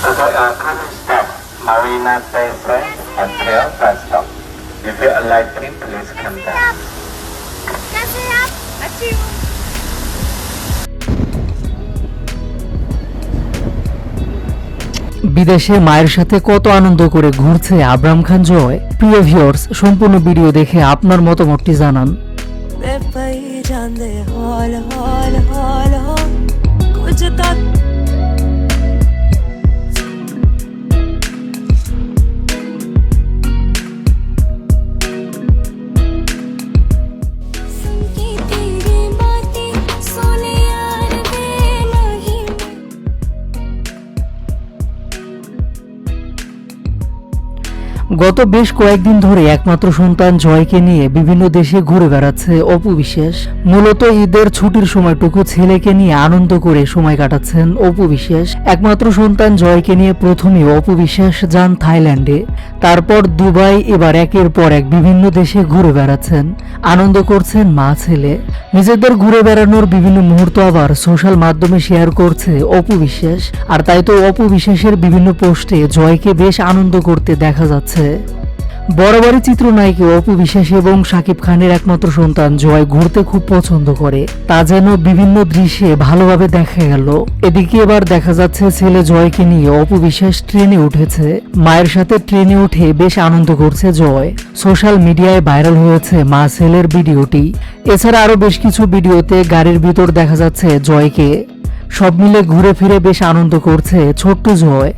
to the uh, current stop, Marina Bay Sands Hotel bus stop. If you are liking, please come down. বিদেশে মায়ের সাথে কত আনন্দ করে ঘুরছে আবরাম খান জয় প্রিয় ভিউয়ার্স সম্পূর্ণ ভিডিও দেখে আপনার মতামতটি জানান গত বেশ কয়েকদিন ধরে একমাত্র সন্তান জয়কে নিয়ে বিভিন্ন দেশে ঘুরে বেড়াচ্ছে অপু বিশ্বাস। মূলত ঈদের ছুটির সময়টুকু ছেলেকে নিয়ে আনন্দ করে সময় কাটাচ্ছেন অপু বিশ্বাস। একমাত্র সন্তান জয়কে নিয়ে প্রথমে অপু বিশ্বাস যান থাইল্যান্ডে। তারপর দুবাই, এবার একের পর এক বিভিন্ন দেশে ঘুরে বেড়াচ্ছেন। আনন্দ করছেন মা ছেলে। নিজেদের ঘুরে বেড়ানোর বিভিন্ন মুহূর্ত আবার সোশ্যাল মাধ্যমে শেয়ার করছে অপু বিশ্বাস। আর তাই তো অপু বিশ্বাসের বিভিন্ন পোস্টে জয়কে বেশ আনন্দ করতে দেখা যাচ্ছে। বরাবরই চিত্রনায়িকা অপু বিশ্বাস এবং শাকিব খানের একমাত্র সন্তান জয় ঘুরতে খুব পছন্দ করে। তা যেন বিভিন্ন দৃশ্যে ভালোভাবে দেখা গেল। এদিকে এবার দেখা যাচ্ছে ছেলে জয়কে নিয়ে অপু বিশ্বাস ট্রেনে উঠেছে। মায়ের সাথে ট্রেনে উঠে বেশ আনন্দ করছে জয়। সোশ্যাল মিডিয়ায় ভাইরাল হয়েছে মা ছেলের ভিডিওটি। এছাড়া আরও বেশ কিছু ভিডিওতে গাড়ির ভিতর দেখা যাচ্ছে জয়কে। সব মিলে ঘুরে ফিরে বেশ আনন্দ করছে ছোট্ট জয়।